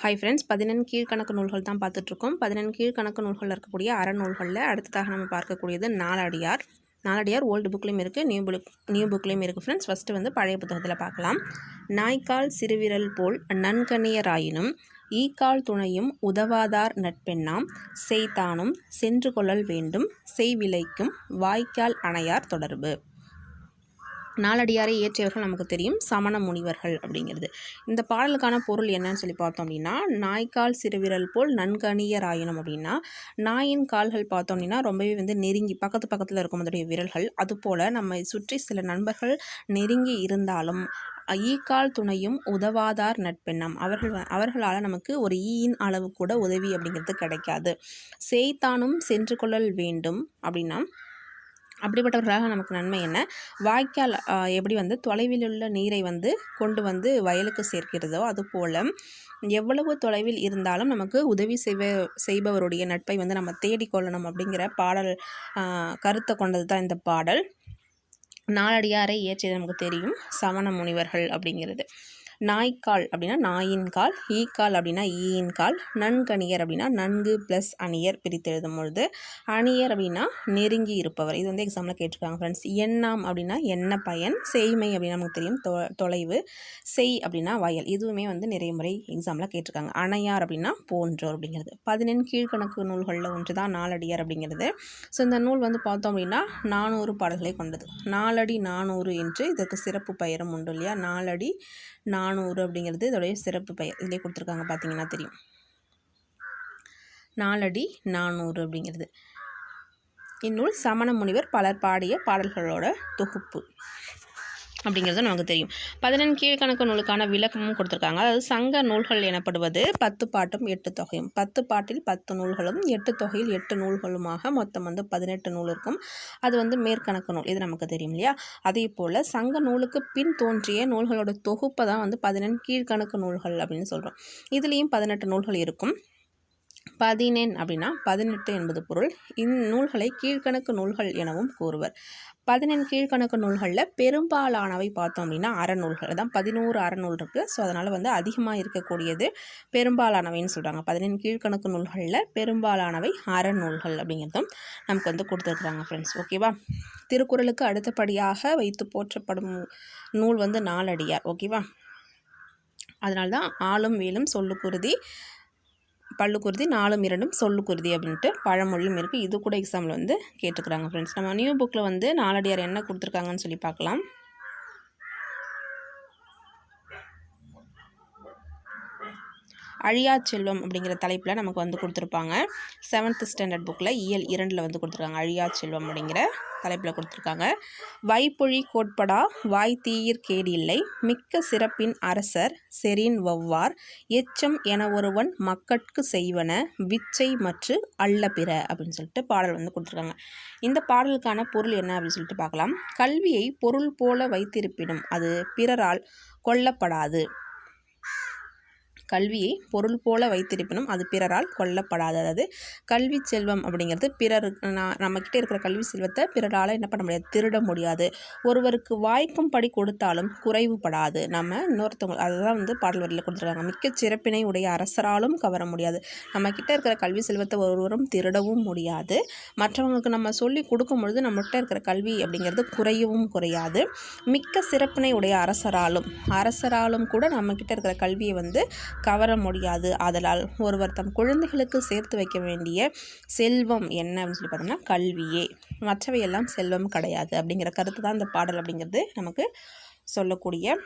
Hi friends பதினெண் கீழ்கணக்கு நூல்கள் தான் பார்த்துட்ருக்கோம். பதினெண் கீழ்கணக்கு நூல்களில் இருக்கக்கூடிய அறநூல்களில் அடுத்ததாக நம்ம பார்க்கக்கூடியது நாலடியார். நாலடியார் ஓல்டு புக்லேயும் இருக்குது நியூ புக் நியூ புக்லேயும் இருக்குது ஃப்ரெண்ட்ஸ் ஃபஸ்ட்டு வந்து பழைய புத்தகத்தில் பார்க்கலாம். நாய்க்கால் சிறுவிரல் போல் நன்கணியராயினும் ஈக்கால் துணையும் உதவாதார் நட்பெண்ணாம் செய்தானும் சென்று கொள்ளல் வேண்டும் செய்விலைக்கும் வாய்க்கால் அணையார் தொடர்பு. நாலடியாரை இயற்றியவர்கள் நமக்கு தெரியும். சமண முனிவர்கள் அப்படிங்கிறது. இந்த பாடலுக்கான பொருள் என்னன்னு சொல்லி பார்த்தோம் அப்படின்னா நாய்க்கால் சிறுவிரல் போல் நன்கணியராயினும் அப்படின்னா நாயின் கால்கள் பார்த்தோம் அப்படின்னா ரொம்பவே வந்து நெருங்கி பக்கத்து பக்கத்தில் இருக்கும் அதோடைய விரல்கள். அதுபோல் நம்மை சுற்றி சில நண்பர்கள் நெருங்கி இருந்தாலும் ஈக்கால் துணையும் உதவாதார் நட்பெண்ணம். அவர்கள் அவர்களால் நமக்கு ஒரு ஈயின் அளவு கூட உதவி அப்படிங்கிறது கிடைக்காது. செய்தானும் சென்று கொள்ளல் வேண்டும் அப்படின்னா அப்படிப்பட்டவர்களாக நமக்கு நன்மை என்ன? வாய்க்கால் எப்படி வந்து தொலைவில் உள்ள நீரை வந்து கொண்டு வந்து வயலுக்கு சேர்க்கிறதோ அதுபோல் எவ்வளவு தொலைவில் இருந்தாலும் நமக்கு உதவி செய்வ செய்பவருடைய நட்பை வந்து நம்ம தேடிக்கொள்ளணும் அப்படிங்கிற பாடல் கருத்தை கொண்டது தான் இந்த பாடல். நாளடியாரை இயற்றியது நமக்கு தெரியும். சமண முனிவர்கள் அப்படிங்கிறது. நாய்க்கால் அப்படின்னா நாயின் கால் ஈக்கால் அப்படின்னா ஈயின் கால் நன்கணியர் அப்படின்னா நன்கு ப்ளஸ் அணியர் பிரித்து எழுதும் பொழுது அணியர் அப்படின்னா நெருங்கி இருப்பவர். இது வந்து எக்ஸாமில் கேட்டிருக்காங்க ஃப்ரெண்ட்ஸ் எண்ணாம் அப்படின்னா என்ன பயன் செய்மை அப்படின்னா நமக்கு தெரியும். தொ தொலைவு செய் அப்படின்னா வயல். இதுவுமே வந்து நிறைய முறை எக்ஸாமில் கேட்டிருக்காங்க. அணையார் அப்படின்னா போன்றோர் அப்படிங்கிறது. பதினெண் கீழ்கணக்கு நூல்களில் ஒன்று தான் நாலடியார் அப்படிங்கிறது. ஸோ இந்த நூல் வந்து பார்த்தோம் அப்படின்னா நானூறு பாடல்களை கொண்டது. நாலடி நானூறு என்று இதற்கு சிறப்பு பெயரும் உண்டு இல்லையா? நாலடி நானூறு அப்படிங்கிறது இதோடைய சிறப்பு பெயர் இதிலே கொடுத்துருக்காங்க பார்த்தீங்கன்னா தெரியும். நாலடி நானூறு அப்படிங்கிறது. இந்நூல் சமண முனிவர் பலர் பாடிய பாடல்களோட தொகுப்பு. அப்படிங்கிறது நமக்கு தெரியும். பதினெண் கீழ்கணக்கு நூலுக்கான விளக்கமும் கொடுத்துருக்காங்க. அதாவது சங்க நூல்கள் எனப்படுவது பத்து பாட்டும் எட்டு தொகையும். பத்து பாட்டில் பத்து நூல்களும் எட்டு தொகையில் எட்டு நூல்களுமாக மொத்தம் வந்து பதினெட்டு நூல் இருக்கும். அது வந்து மேற்கணக்கு நூல். இது நமக்கு தெரியும் இல்லையா? அதே போல் சங்க நூலுக்கு பின் தோன்றிய நூல்களோட தொகுப்பை தான் வந்து பதினெண் கீழ்கணக்கு நூல்கள் அப்படின்னு சொல்கிறோம் இதுலேயும் பதினெட்டு நூல்கள் இருக்கும். பதினெண் அப்படின்னா பதினெட்டு என்பது பொருள். இந்நூல்களை கீழ்கணக்கு நூல்கள் எனவும் கூறுவர். பதினெண் கீழ்கணக்கு நூல்களில் பெரும்பாலானவை பார்த்தோம் அப்படின்னா அறநூல்கள். தான் பதினோரு அறநூல் இருக்குது ஸோ அதனால் வந்து அதிகமாக இருக்கக்கூடியது பெரும்பாலானவைன்னு சொல்கிறாங்க பதினெண் கீழ்கணக்கு நூல்களில் பெரும்பாலானவை அறநூல்கள் அப்படிங்கிறதும் நமக்கு வந்து கொடுத்துருக்குறாங்க ஃப்ரெண்ட்ஸ் ஓகேவா திருக்குறளுக்கு அடுத்தபடியாக வைத்து போற்றப்படும் நூல் வந்து நாலடியார். ஓகேவா அதனால்தான் ஆளும் வேலும் சொல்லுக்குருதி பல்லுக்குருதி நாலும் இரண்டும் சொல்லுக்குருதி அப்படின்ட்டு பழமொழியும் இருக்குது இது கூட எக்ஸாமில் வந்து கேட்டுக்கிறாங்க ஃப்ரெண்ட்ஸ் நம்ம நியூ புக்கில் வந்து நாலடியார் என்ன கொடுத்துருக்காங்கன்னு சொல்லி பார்க்கலாம். அழியா செல்வம் அப்படிங்கிற தலைப்பில் நமக்கு வந்து கொடுத்துருப்பாங்க. செவன்த் ஸ்டாண்டர்ட் புக்கில் இயல் இரண்டில் வந்து கொடுத்துருக்காங்க. அழியா செல்வம் அப்படிங்கிற தலைப்பில் கொடுத்துருக்காங்க. வைப்பொழி கோட்படா வாய் தீயிர் கேடில்லை மிக்க சிறப்பின் அரசர் செரின் வவ்வார் எச்சம் என ஒருவன் மக்கட்கு செய்வன விச்சை மற்று அல்ல பிற அப்படின்னு சொல்லிட்டு பாடல் வந்து கொடுத்துருக்காங்க. இந்த பாடலுக்கான பொருள் என்ன அப்படின்னு சொல்லிட்டு பார்க்கலாம். கல்வியை பொருள் போல வைத்திருப்பினும் அது பிறரால் கொல்லப்படாது. கல்வியை பொருள் போல வைத்திருப்பினும் அது பிறரால் கொல்லப்படாது. அதாவது கல்வி செல்வம் அப்படிங்கிறது பிறர் நம்மக்கிட்ட இருக்கிற கல்வி செல்வத்தை பிறரால் என்ன பண்ண முடியாது? திருட முடியாது. ஒருவருக்கு வாய்க்கும் படி கொடுத்தாலும் குறைவுபடாது நம்ம இன்னொருத்தவங்க அதுதான் வந்து பாடல் வரியில் கொடுத்துருக்காங்க. மிக்க சிறப்பினை உடைய அரசராலும் கவர முடியாது. நம்மக்கிட்ட இருக்கிற கல்வி செல்வத்தை ஒருவரும் திருடவும் முடியாது. மற்றவங்களுக்கு நம்ம சொல்லி கொடுக்கும் பொழுது நம்மகிட்ட இருக்கிற கல்வி அப்படிங்கிறது குறையவும் குறையாது. மிக்க சிறப்பினை உடைய அரசராலும் அரசராலும் கூட நம்மக்கிட்ட இருக்கிற கல்வியை வந்து கவர முடியாது. அதனால் ஒருவர் தம் குழந்தைகளுக்கு சேர்த்து வைக்க வேண்டிய செல்வம் என்ன அப்படின்னு சொல்லி பார்த்தோம்னா கல்வியே. மற்றவையெல்லாம் செல்வம் கிடையாது அப்படிங்கிற கருத்து தான் இந்த பாடல் அப்படிங்கிறது நமக்கு சொல்லக்கூடிய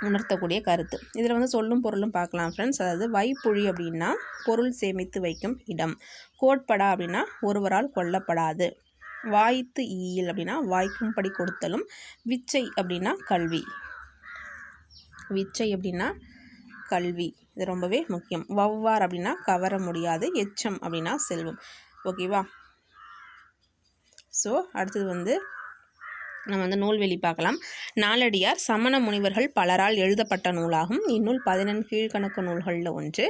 உணர்த்தக்கூடிய கருத்து. இதில் வந்து சொல்லும் பொருளும் பார்க்கலாம் ஃப்ரெண்ட்ஸ் அதாவது வைப்புழி அப்படின்னா பொருள் சேமித்து வைக்கும் இடம். கோட்படா அப்படின்னா ஒருவரால் கொல்லப்படாது. வாய்த்து ஈயில் அப்படின்னா வாய்க்கும்படி கொடுத்தலும். விச்சை அப்படின்னா கல்வி. விச்சை அப்படின்னா கல்வி. இது ரொம்பவே முக்கியம். வவ்வார் அப்படின்னா கவர முடியாது எச்சம் அப்படின்னா செல்வம். ஓகேவா ஸோ அடுத்தது வந்து நம்ம வந்து நூல்வெளி பார்க்கலாம். நாலடியார் சமண முனிவர்கள் பலரால் எழுதப்பட்ட நூலாகும். இந்நூல் பதினெண் கீழ்கணக்கு நூல்களில் ஒன்று.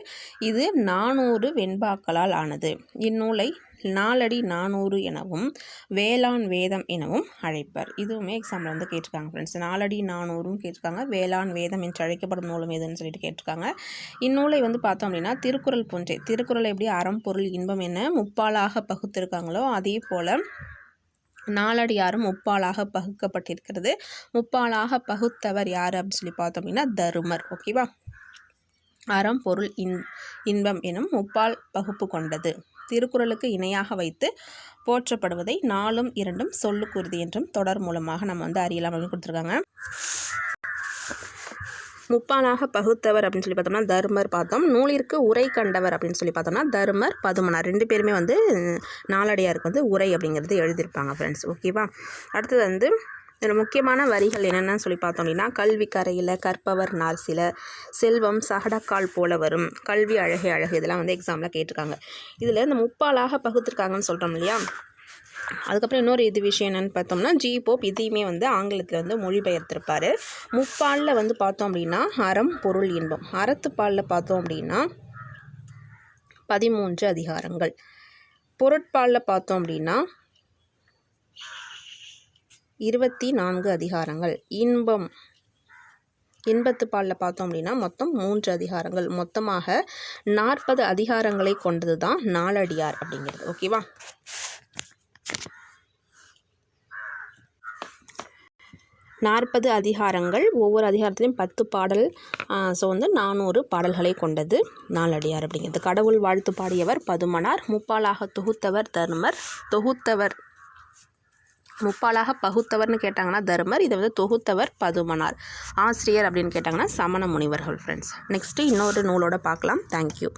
இது நானூறு வெண்பாக்களால் ஆனது. இந்நூலை நாலடி நானூறு எனவும் வேளாண் வேதம் எனவும் அழைப்பர். இதுவுமே எக்ஸாம்பிள் வந்து கேட்டிருக்காங்க ஃப்ரெண்ட்ஸ் நாலடி நானூறும் கேட்டிருக்காங்க வேளாண் வேதம் என்று அழைக்கப்படும் நூலும் எதுன்னு சொல்லிட்டு கேட்டிருக்காங்க. இந்நூலை வந்து பார்த்தோம் அப்படின்னா திருக்குறள் போன்றே திருக்குறள் எப்படி அறம் பொருள் இன்பம் என முப்பாலாக பகுத்திருக்காங்களோ அதே போல் நாலடியாரும் முப்பாலாக பகுக்கப்பட்டிருக்கிறது. முப்பாலாக பகுத்தவர் யார் அப்படின்னு சொல்லி பார்த்தோம் அப்படின்னா தருமர். ஓகேவா அறம் பொருள் இன் இன்பம் எனும் முப்பால் பகுப்பு கொண்டது. திருக்குறளுக்கு இணையாக வைத்து போற்றப்படுவதை நாலும் இரண்டும் சொல்லுக்குருதி என்றும் தொடர் மூலமாக நம்ம வந்து அறியலாம் அப்படின்னு கொடுத்துருக்காங்க. முப்பாலாக பகுத்தவர் அப்படின்னு சொல்லி பார்த்தோம்னா தர்மர் பார்த்தோம். நூலிற்கு உரை கண்டவர் அப்படின்னு சொல்லி பார்த்தோம்னா தர்மர் பதுமனார். ரெண்டு பேருமே வந்து நாளடியாருக்கு வந்து உரை அப்படிங்கிறது எழுதியிருப்பாங்க ஃப்ரெண்ட்ஸ் ஓகேவா அடுத்தது வந்து இதில் முக்கியமான வரிகள் என்னென்னு சொல்லி பார்த்தோம் அப்படின்னா கல்வி கரையில் கற்பவர் நார் சில செல்வம் சகடக்கால் போல வரும் கல்வி அழகே அழகு இதெல்லாம் வந்து எக்ஸாமில் கேட்டிருக்காங்க. இதில் இந்த முப்பாலாக பகுத்திருக்காங்கன்னு சொல்கிறோம் இல்லையா? அதுக்கப்புறம் இன்னொரு இது விஷயம் என்னென்னு பார்த்தோம்னா ஜி போப் இதையுமே வந்து ஆங்கிலத்தில் வந்து மொழிபெயர்த்திருப்பார். முப்பாலில் வந்து பார்த்தோம் அப்படின்னா அறம் பொருள் இன்பம். அறத்துப்பாலில் பார்த்தோம் அப்படின்னா பதிமூன்று அதிகாரங்கள். பொருட்பாலில் பார்த்தோம் அப்படின்னா இருபத்தி நான்கு அதிகாரங்கள். இன்பம். இன்பத்து பாலில் பார்த்தோம் அப்படின்னா மொத்தம் மூன்று அதிகாரங்கள். மொத்தமாக நாற்பது அதிகாரங்களை கொண்டது தான் நாலடியார் அப்படிங்கிறது ஓகேவா நாற்பது அதிகாரங்கள். ஒவ்வொரு அதிகாரத்துலேயும் பத்து பாடல் ஸோ வந்து நானூறு பாடல்களை கொண்டது நாலடியார் அப்படிங்கிறது. கடவுள் வாழ்த்து பாடியவர் பதுமனார் முப்பாலாக தொகுத்தவர் தருமர் தொகுத்தவர் முப்பாலாக பகுத்தவர்னு கேட்டாங்கன்னா தர்மர் இதை வந்து தொகுத்தவர் பதுமனார். ஆசிரியர் அப்படின்னு கேட்டாங்கன்னா சமண முனிவர்கள் ஃப்ரெண்ட்ஸ் நெக்ஸ்ட்டு இன்னொரு நூலோட பார்க்கலாம். தேங்க்யூ